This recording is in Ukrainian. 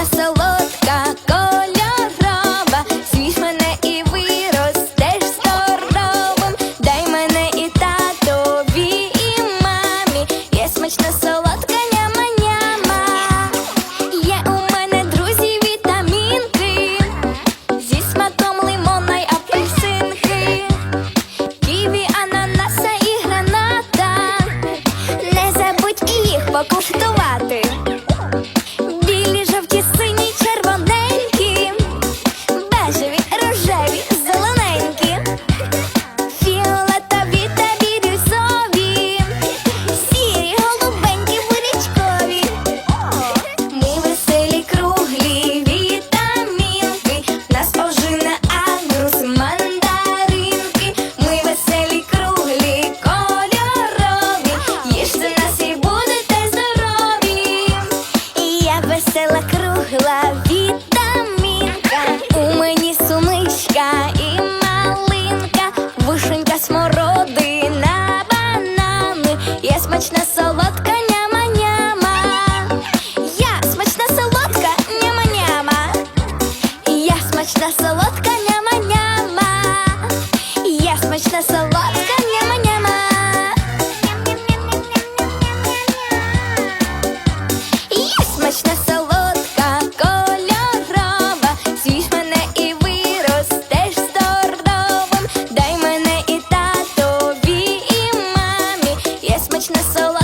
я солодка, кольорова, Свіж мене і виростеш здоровим. Дай мене і татові, і мамі, я смачна солодка няма, Є у мене друзі вітамінки, ківі, ананаса і граната, не забудь і їх покуштувати Мила вітамінка, у мені сумичка і малинка, вишенька смородина, бананы. я смачна солодка няма-няма Я смачна солодка няма-няма Я смачна солодка. Krishna solo.